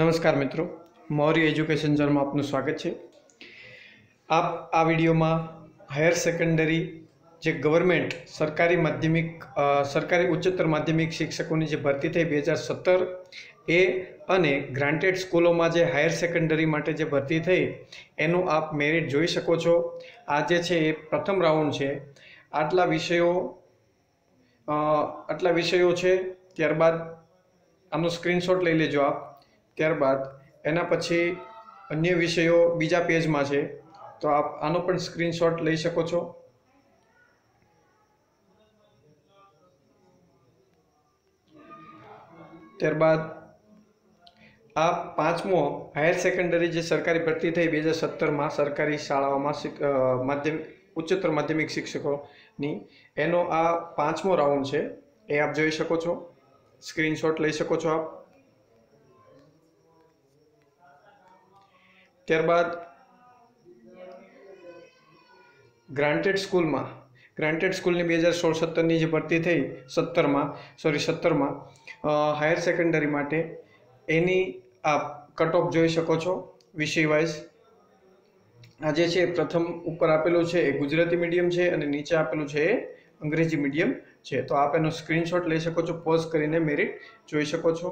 નમસ્કાર મિત્રો. મૌર્ય એજ્યુકેશન ચેનલમાં આપનું સ્વાગત છે. આપ આ વિડીયોમાં હાયર સેકન્ડરી જે ગવર્મેન્ટ સરકારી માધ્યમિક સરકારી ઉચ્ચતર માધ્યમિક શિક્ષકોની જે ભરતી થઈ બે હજાર સત્તર એ અને ગ્રાન્ટેડ સ્કૂલોમાં જે હાયર સેકન્ડરી માટે જે ભરતી થઈ, એનું આપ મેરિટ જોઈ શકો છો. આ જે છે એ પ્રથમ રાઉન્ડ છે. આટલા વિષયો આટલા વિષયો છે. ત્યારબાદ આનો સ્ક્રીનશોટ લઈ લેજો આપ. ત્યારબાદ એના પછી અન્ય વિષયો બીજા પેજમાં છે. તો આપ આનો પણ સ્ક્રીનશોટ લઈ શકો છો. ત્યારબાદ આ પાંચમો હાયર સેકન્ડરી જે સરકારી ભરતી થઈ બે હજાર સત્તરમાં સરકારી શાળાઓમાં માધ્યમિક ઉચ્ચતર માધ્યમિક શિક્ષકોની, એનો આ પાંચમો રાઉન્ડ છે. એ આપ જોઈ શકો છો. સ્ક્રીનશોટ લઈ શકો છો આપ. ત્યારબાદ ગ્રાન્ટેડ સ્કૂલમાં, ગ્રાન્ટેડ સ્કૂલની બે હજાર સોળ સત્તરની જે ભરતી થઈ, સત્તરમાં, સોરી, સત્તરમાં હાયર સેકન્ડરી માટે, એની આપ કટ ઓફ જોઈ શકો છો વિષય વાઇઝ આ જે છે પ્રથમ ઉપર આપેલું છે એ ગુજરાતી મીડિયમ છે અને નીચે આપેલું છે એ અંગ્રેજી મીડિયમ છે. તો આપ એનો સ્ક્રીનશોટ લઈ શકો છો, પોઝ કરીને મેરિટ જોઈ શકો છો.